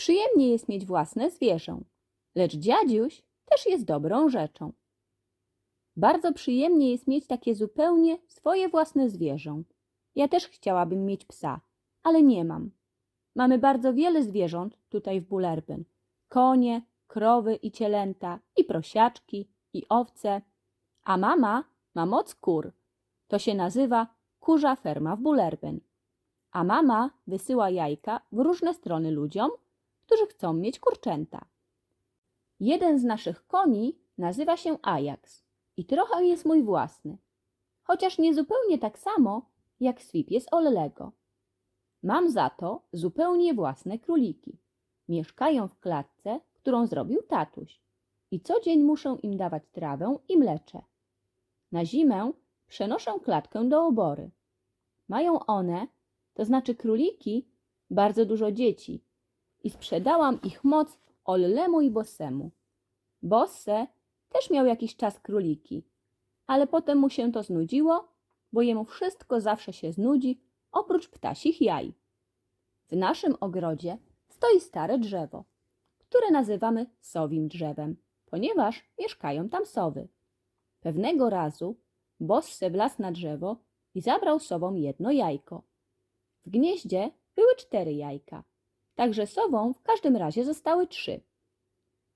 Przyjemnie jest mieć własne zwierzę, lecz dziadziuś też jest dobrą rzeczą. Bardzo przyjemnie jest mieć takie zupełnie swoje własne zwierzę. Ja też chciałabym mieć psa, ale nie mam. Mamy bardzo wiele zwierząt tutaj w Bullerbyn. Konie, krowy i cielęta, i prosiaczki, i owce. A mama ma moc kur. To się nazywa kurza ferma w Bullerbyn. A mama wysyła jajka w różne strony ludziom, którzy chcą mieć kurczęta. Jeden z naszych koni nazywa się Ajax i trochę jest mój własny, chociaż nie zupełnie tak samo jak Swip jest Ollego. Mam za to zupełnie własne króliki. Mieszkają w klatce, którą zrobił tatuś i co dzień muszę im dawać trawę i mlecze. Na zimę przenoszę klatkę do obory. Mają one, to znaczy króliki, bardzo dużo dzieci i sprzedałam ich moc Ollemu i Bossemu. Bosse też miał jakiś czas króliki, ale potem mu się to znudziło, bo jemu wszystko zawsze się znudzi, oprócz ptasich jaj. W naszym ogrodzie stoi stare drzewo, które nazywamy sowim drzewem, ponieważ mieszkają tam sowy. Pewnego razu Bosse wlazł na drzewo i zabrał sowom jedno jajko. W gnieździe były cztery jajka, także sową w każdym razie zostały trzy.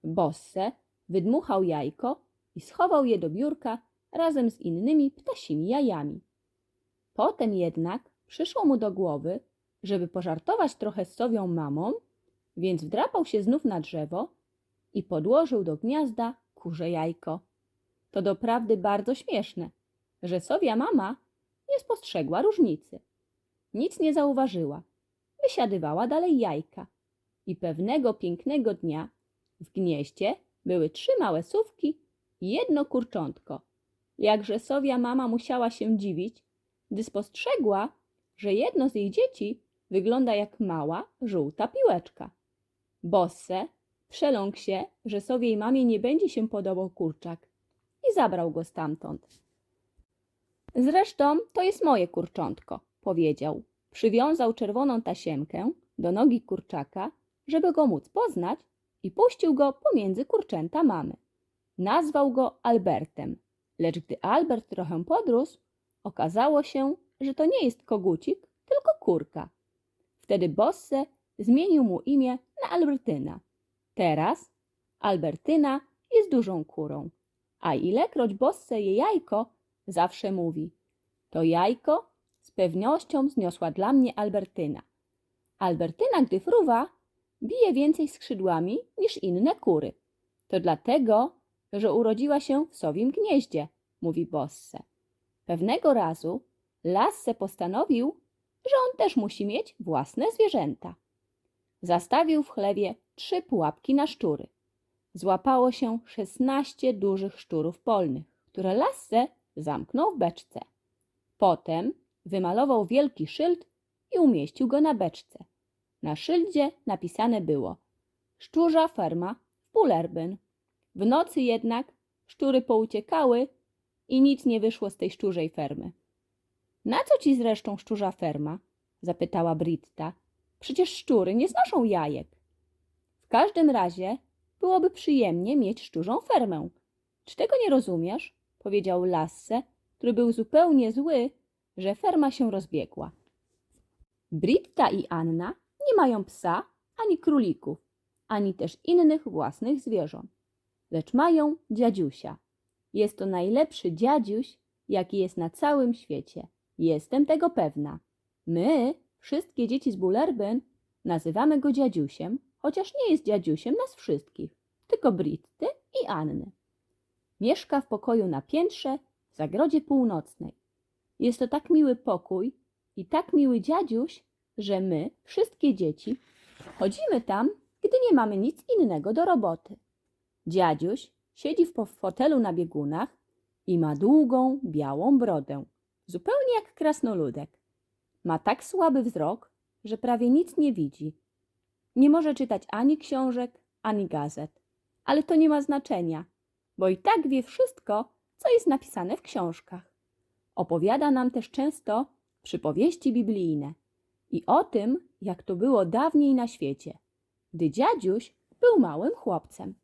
Bosse wydmuchał jajko i schował je do biurka razem z innymi ptasimi jajami. Potem jednak przyszło mu do głowy, żeby pożartować trochę z sowią mamą, więc wdrapał się znów na drzewo i podłożył do gniazda kurze jajko. To doprawdy bardzo śmieszne, że sowia mama nie spostrzegła różnicy. Nic nie zauważyła. Wysiadywała dalej jajka. I pewnego pięknego dnia w gnieździe były trzy małe sówki i jedno kurczątko. Jakże sowia mama musiała się dziwić, gdy spostrzegła, że jedno z jej dzieci wygląda jak mała, żółta piłeczka. Bosse przeląkł się, że sowiej mamie nie będzie się podobał kurczak i zabrał go stamtąd. Zresztą to jest moje kurczątko, powiedział. Przywiązał czerwoną tasiemkę do nogi kurczaka, żeby go móc poznać i puścił go pomiędzy kurczęta mamy. Nazwał go Albertem, lecz gdy Albert trochę podrósł, okazało się, że to nie jest kogucik, tylko kurka. Wtedy Bosse zmienił mu imię na Albertyna. Teraz Albertyna jest dużą kurą, a ilekroć Bosse je jajko, zawsze mówi: To jajko z pewnością zniosła dla mnie Albertyna. Albertyna, gdy fruwa, bije więcej skrzydłami niż inne kury. To dlatego, że urodziła się w sowim gnieździe, mówi Bosse. Pewnego razu Lasse postanowił, że on też musi mieć własne zwierzęta. Zastawił w chlewie trzy pułapki na szczury. Złapało się szesnaście dużych szczurów polnych, które Lasse zamknął w beczce. Potem wymalował wielki szyld i umieścił go na beczce. Na szyldzie napisane było Szczurza ferma w Bullerbyn. W nocy jednak szczury pouciekały i nic nie wyszło z tej szczurzej fermy. Na co ci zresztą szczurza ferma? zapytała Britta. Przecież szczury nie znoszą jajek. W każdym razie byłoby przyjemnie mieć szczurzą fermę. Czy tego nie rozumiesz? powiedział Lasse, który był zupełnie zły, że ferma się rozbiegła. Britta i Anna nie mają psa ani królików, ani też innych własnych zwierząt, lecz mają dziadziusia. Jest to najlepszy dziadziuś, jaki jest na całym świecie. Jestem tego pewna. My, wszystkie dzieci z Bullerbyn, nazywamy go dziadziusiem, chociaż nie jest dziadziusiem nas wszystkich, tylko Britty i Anny. Mieszka w pokoju na piętrze w zagrodzie północnej. Jest to tak miły pokój i tak miły dziadziuś, że my, wszystkie dzieci, chodzimy tam, gdy nie mamy nic innego do roboty. Dziadziuś siedzi w fotelu na biegunach i ma długą, białą brodę, zupełnie jak krasnoludek. Ma tak słaby wzrok, że prawie nic nie widzi. Nie może czytać ani książek, ani gazet. Ale to nie ma znaczenia, bo i tak wie wszystko, co jest napisane w książkach. Opowiada nam też często przypowieści biblijne i o tym, jak to było dawniej na świecie. gdy dziadziuś był małym chłopcem.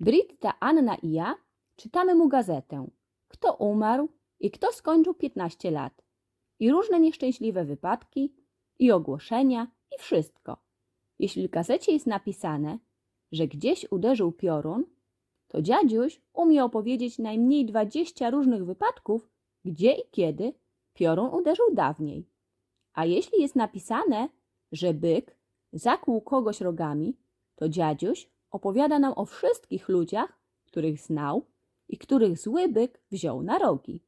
Britta, Anna i ja czytamy mu gazetę. Kto umarł i kto skończył 15 lat. I różne nieszczęśliwe wypadki, i ogłoszenia, i wszystko. Jeśli w gazecie jest napisane, że gdzieś uderzył piorun, to dziadziuś umie opowiedzieć najmniej 20 różnych wypadków, gdzie i kiedy piorun uderzył dawniej. A jeśli jest napisane, że byk zakłuł kogoś rogami, to dziadziuś opowiada nam o wszystkich ludziach, których znał i których zły byk wziął na rogi.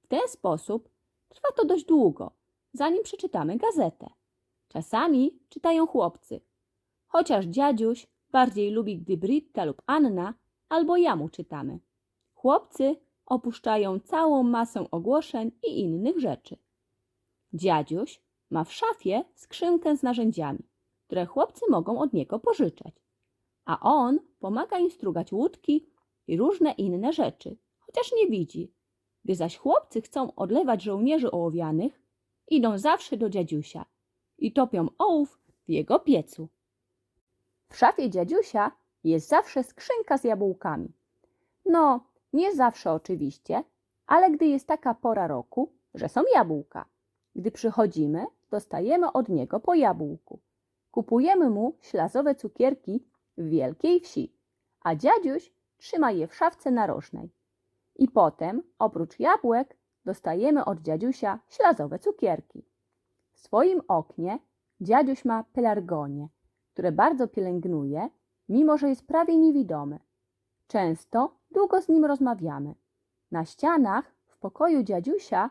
W ten sposób trwa to dość długo, zanim przeczytamy gazetę. Czasami czytają chłopcy, chociaż dziadziuś bardziej lubi, gdy Britta lub Anna albo ja mu czytamy. Chłopcy opuszczają całą masę ogłoszeń i innych rzeczy. Dziadziuś ma w szafie skrzynkę z narzędziami, które chłopcy mogą od niego pożyczać, a on pomaga im strugać łódki i różne inne rzeczy, chociaż nie widzi. Gdy zaś chłopcy chcą odlewać żołnierzy ołowianych, idą zawsze do dziadziusia i topią ołów w jego piecu. W szafie dziadziusia jest zawsze skrzynka z jabłkami. No, nie zawsze oczywiście, ale gdy jest taka pora roku, że są jabłka. Gdy przychodzimy, dostajemy od niego po jabłku. Kupujemy mu ślazowe cukierki w wielkiej wsi, a dziadziuś trzyma je w szafce narożnej. I potem, oprócz jabłek, dostajemy od dziadziusia ślazowe cukierki. W swoim oknie dziadziuś ma pelargonie, które bardzo pielęgnuje, mimo że jest prawie niewidomy. Często długo z nim rozmawiamy. Na ścianach w pokoju dziadziusia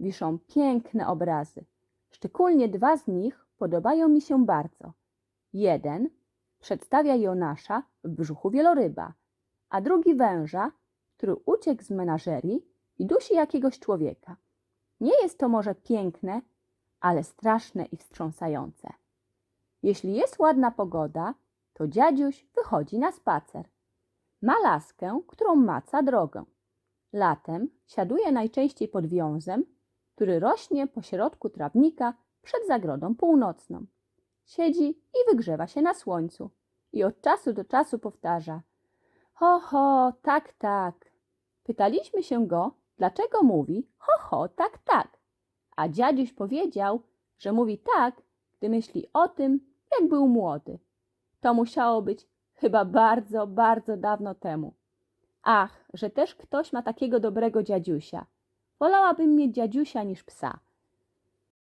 wiszą piękne obrazy. Szczególnie dwa z nich podobają mi się bardzo. Jeden przedstawia Jonasza w brzuchu wieloryba, a drugi węża, który uciekł z menażerii i dusi jakiegoś człowieka. Nie jest to może piękne, ale straszne i wstrząsające. Jeśli jest ładna pogoda, to dziadziuś wychodzi na spacer. Ma laskę, którą maca drogę. Latem siaduje najczęściej pod wiązem, który rośnie po środku trawnika przed zagrodą północną. Siedzi i wygrzewa się na słońcu i od czasu do czasu powtarza Ho, ho, tak, tak. Pytaliśmy się go, dlaczego mówi ho, ho, tak, tak. A dziadziuś powiedział, że mówi tak, gdy myśli o tym, jak był młody. To musiało być chyba bardzo, bardzo dawno temu. Ach, że też ktoś ma takiego dobrego dziadziusia. Wolałabym mieć dziadziusia niż psa.